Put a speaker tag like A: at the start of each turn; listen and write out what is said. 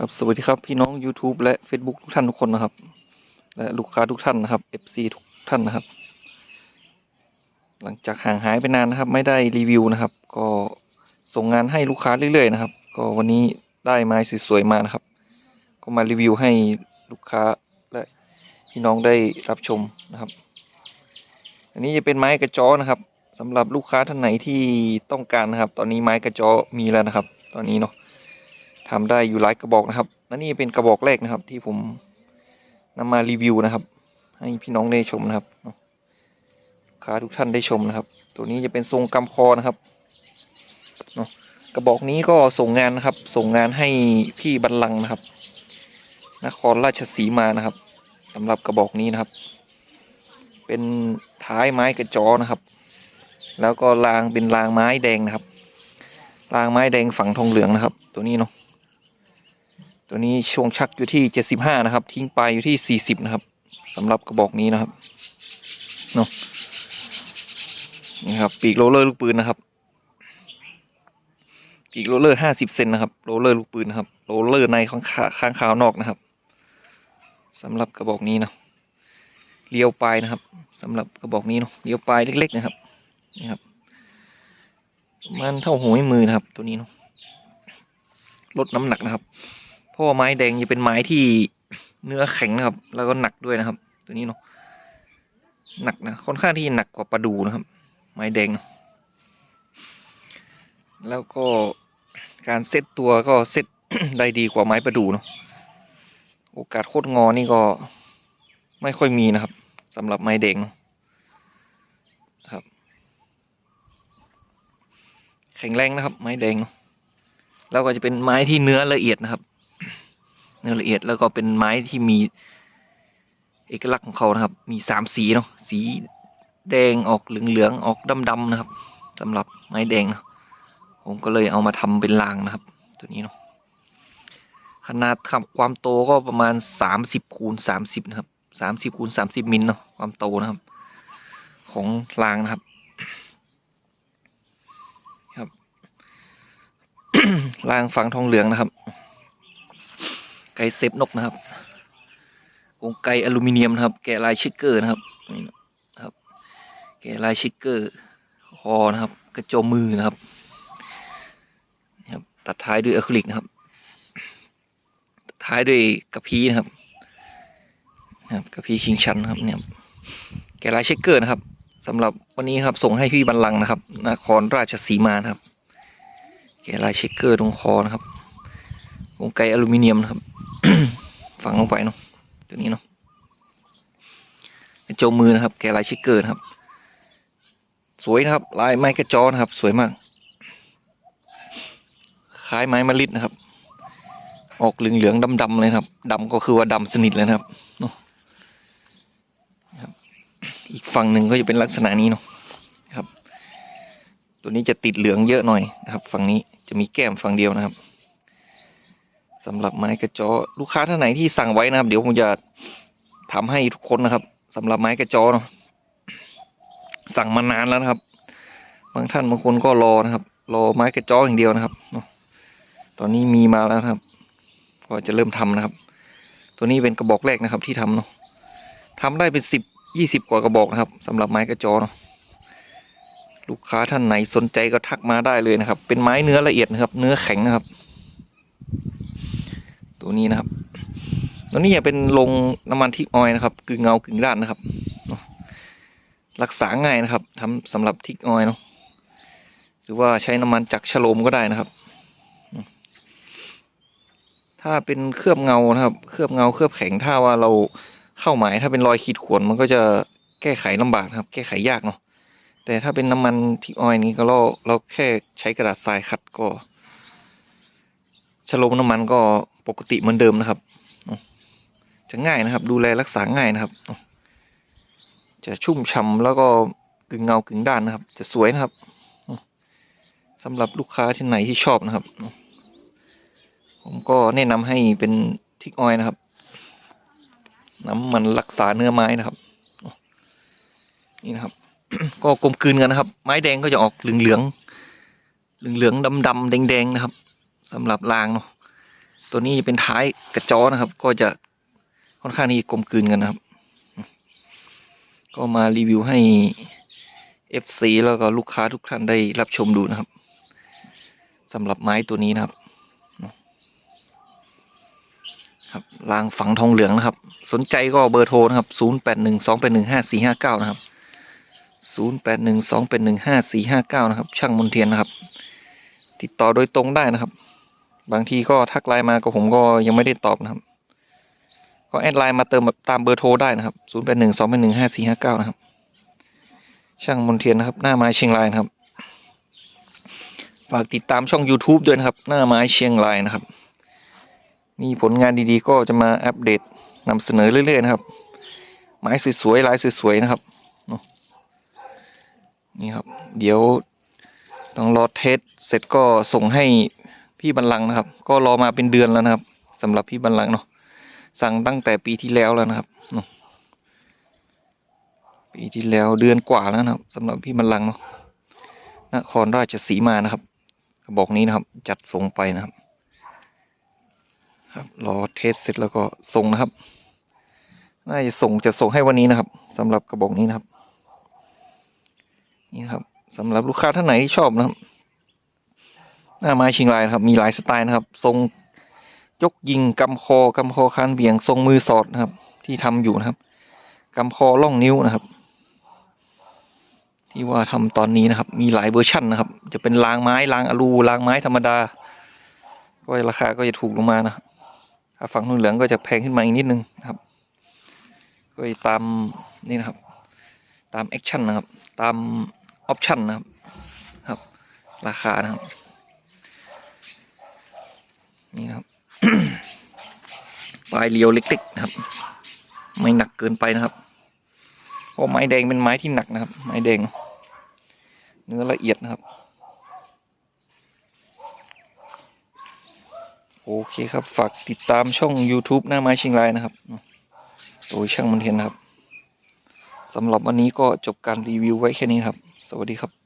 A: ครับสวัสดีครับพี่น้อง YouTube และ Facebook ทุกท่านทุกคนนะครับ และลูกค้าทุกท่านนะครับ FC ทุกท่านนะครับ หลังจากห่างหายไปนานนะครับ ไม่ได้รีวิวนะครับ ก็ส่งงานให้ลูกค้าเรื่อยๆนะครับ ก็วันนี้ได้ไม้สวยๆมานะครับ ก็มารีวิวให้ลูกค้าและพี่น้องได้รับชมนะครับ อันนี้จะเป็นไม้กระจอนะครับสำหรับลูกค้าท่านไหนที่ต้องการนะครับ ตอนนี้ไม้กระจอมีแล้วนะครับ ตอนนี้เนาะ ทำได้อยู่หลายกระบอกนะครับและนี่เป็นกระบอกแรกนะครับ ที่ผมนำมารีวิวนะครับ ให้พี่น้องได้ชมนะครับเนาะลูกค้าทุกท่านได้ชมนะครับ ตัวนี้จะเป็นทรงกำคอนะครับเนาะกระบอกนี้ก็ส่งงานนะครับ ส่งงานให้พี่บรรลังนะครับ นครราชสีมานะครับสำหรับกระบอกนี้นะครับ เป็นท้ายไม้กระจอนะครับ แล้วก็รางเป็นรางไม้แดงนะครับ รางไม้แดงฝังทองเหลืองนะครับ ตัวนี้เนาะ ตัวนี้ช่วงชักอยู่ที่เจ็ดสิบห้านะครับ ทิ้งปลายอยู่ที่สี่สิบนะครับสำหรับกระบอกนี้นะครับเนาะนี่ครับ ปีกโรลเลอร์ลูกปืนนะครับ ปีกโรลเลอร์ห้าสิบเซนนะครับโรลเลอร์ลูกปืนนะครับโรลเลอร์ในข้างขาข้างขาวนอกนะครับสำหรับกระบอกนี้นะเลี้ยวปลายนะครับสำหรับกระบอกนี้เนาะเลี้ยวปลายเล็ก ๆ นะครับนี่ครับมันเท่าหัวมือนะครับ ตัวนี้เนาะลดน้ำหนักนะครับ เพราะว่าไม้แดงจะเป็นไม้ที่เนื้อแข็งนะครับ แล้วก็หนักด้วยนะครับ ตัวนี้เนาะหนักนะค่อนข้างที่หนักกว่าปลาดูนะครับ ไม้แดงเนาะแล้วก็การเซตตัวก็เซตได้ดีกว่าไม้ประดูเนาะโอกาสโคตรงอนี่ก็ไม่ค่อยมีนะครับสำหรับไม้แดงนะครับ แข็งแรงนะครับ ไม้แดงแล้วก็จะเป็นไม้ที่เนื้อละเอียดนะครับ เนื้อละเอียดแล้วก็เป็นไม้ที่มีเอกลักษณ์ของเขานะครับ มีสามสีเนาะสีแดงออกเหลืองๆออกดำๆนะครับสำหรับไม้แดงเนาะผมก็เลยเอามาทำเป็นรางนะครับ ตัวนี้เนาะขนาดความโตก็ประมาณสามสิบคูณสามสิบนะครับสามสิบคูณสามสิบมิลเนาะความโตนะครับ ของรางนะครับครับรางฝังทองเหลืองนะครับ ไก่เซฟนกนะครับกรงไก่อลูมิเนียมนะครับ แกะลายชิกเกอร์นะครับนี่นะครับ แกะลายชิกเกอร์คอนะครับ กระโจมมือนะครับครับ ตัดท้ายด้วยอะคริลิกนะครับ ตัดท้ายด้วยกระพี้นะครับนะครับกระพี้ชิงชันนะครับเนี่ยแกะลายชิกเกอร์นะครับสำหรับวันนี้ครับส่งให้พี่บัลลังนะครับ นครราชสีมานะครับ แกะลายชิกเกอร์ตรงคอนะครับวงไกอลูมิเนียมนะครับ ฝังลงไปเนาะตัวนี้เนาะโจมือนะครับ แกลายชิกเกอร์นะครับ สวยนะครับ ลายไม้กระจอนะครับ สวยมาก คล้ายไม้มะลิดนะครับ ออกเหลืองๆดำๆเลยครับดำก็คือว่าดำสนิทเลยนะครับเนาะครับอีกฝั่งหนึ่งก็จะเป็นลักษณะนี้เนาะครับ ตัวนี้จะติดเหลืองเยอะหน่อยนะครับ ฝั่งนี้จะมีแก้มฝั่งเดียวนะครับ สำหรับไม้กระจอลูกค้าท่านไหนที่สั่งไว้นะครับ เดี๋ยวผมจะทำให้ทุกคนนะครับสำหรับไม้กระจอเนาะสั่งมานานแล้วนะครับ บางท่านบางคนก็รอนะครับ รอไม้กระจออย่างเดียวนะครับตอนนี้มีมาแล้วครับ ก็จะเริ่มทำนะครับ ตัวนี้เป็นกระบอกแรกนะครับ ที่ทำเนาะทำได้เป็นสิบยี่สิบกว่ากระบอกนะครับสำหรับไม้กระจอเนาะลูกค้าท่านไหนสนใจก็ทักมาได้เลยนะครับ เป็นไม้เนื้อละเอียดนะครับ เนื้อแข็งนะครับ ตัวนี้นะครับตัวนี้จะเป็นลงน้ำมันทิกออยนะครับกึ่งเงากึ่งด้านนะครับรักษาง่ายนะครับทำสำหรับทิกออยเนาะหรือว่าใช้น้ำมันจากฉโลมก็ได้นะครับ ถ้าเป็นเคลือบเงานะครับ เคลือบเงาเคลือบแข็งถ้าว่าเราเข้าหมายถ้าเป็นรอยขีดข่วนมันก็จะแก้ไขลำบากครับ แก้ไขยากเนาะแต่ถ้าเป็นน้ำมันทิกออยนี้ก็เราเราแค่ใช้กระดาษทรายขัดก็ ฉโลมน้ำมันก็ปกติเหมือนเดิมนะครับ จะง่ายนะครับ ดูแลรักษาง่ายนะครับ จะชุ่มฉ่าแล้วก็กึ่งเงากึ่งด้านนะครับ จะสวยนะครับสำหรับลูกค้าที่ไหนที่ชอบนะครับ ผมก็แนะนำให้เป็นทิกออยนะครับ น้ำมันรักษาเนื้อไม้นะครับ นี่นะครับ ก็กลมกลืนกันนะครับ ไม้แดงก็จะออกเหลืองเหลืองเหลืองเหลืองดำดำแดงแดงนะครับ สำหรับรางเนาะตัวนี้จะเป็นท้ายกระจอนะครับ ก็จะค่อนข้างที่กลมกลืนกันนะครับ ก็มารีวิวให้ FC แล้วก็ลูกค้าทุกท่านได้รับชมดูนะครับสำหรับไม้ตัวนี้นะครับครับรางฝังทองเหลืองนะครับ สนใจก็เบอร์โทรนะครับ 0 8 1 2 8 1 5 4 5 9 นะครับ 0 8 1 2 8 1 5 4 5 9 นะครับ ช่างมนเทียนนะครับ ติดต่อโดยตรงได้นะครับ บางทีก็ทักไลน์มาก็ผมก็ยังไม่ได้ตอบนะครับ ก็แอดไลน์มาเติมตามเบอร์โทรได้นะครับ0 8 1 2 8 1 5 4 5 9นะครับ ช่างมนเทียนนะครับ หน้าไม้เชียงรายนะครับ ฝากติดตามช่อง YouTube ด้วยนะครับ หน้าไม้เชียงรายนะครับ มีผลงานดีๆ ก็จะมาอัปเดตนำเสนอเรื่อยๆนะครับ ไม้สวยๆลายสวยๆนะครับเนาะนี่ครับ เดี๋ยวต้องรอเทสเสร็จก็ส่งให้ พี่บัลลังนะครับ ก็รอมาเป็นเดือนแล้วนะครับสำหรับพี่บัลลังเนาะสั่งตั้งแต่ปีที่แล้วแล้วนะครับเนาะปีที่แล้วเดือนกว่าแล้วนะครับสำหรับพี่บัลลังเนาะนครราชสีมานะครับกระบอกนี้นะครับ จัดส่งไปนะครับ ครับรอเทสเสร็จแล้วก็ส่งนะครับน่าจะส่งจะส่งให้วันนี้นะครับสำหรับกระบอกนี้นะครับ นี่นะครับสำหรับลูกค้าท่านไหนที่ชอบนะครับ หน้าไม้ชิงลายนะครับ มีหลายสไตล์นะครับ ทรงยกยิงกำคอกำคอคานเบี่ยงทรงมือสอดนะครับ ที่ทำอยู่นะครับกำคอล่องนิ้วนะครับ ที่ว่าทำตอนนี้นะครับ มีหลายเวอร์ชั่นนะครับ จะเป็นรางไม้รางอลูรางไม้ธรรมดา ก็ราคาก็จะถูกลงมานะถ้าฝั่งนุ่นเหลืองก็จะแพงขึ้นมาอีกนิดนึงนะครับ ก็ตามนี่นะครับ ตามแอคชั่นนะครับ ตามออปชั่นนะครับครับ ราคานะครับ นี่นะครับปลายเรียวเล็กๆนะครับ ไม่หนักเกินไปนะครับเพราะไม้แดงเป็นไม้ที่หนักนะครับ ไม้แดง เนื้อละเอียดนะครับ โอเคครับฝากติดตามช่อง YouTube หน้าไม้ชียงรายนะครับโดยช่างมันเทียนนะครับสำหรับวันนี้ก็จบการรีวิวไว้แค่นี้ครับ สวัสดีครับ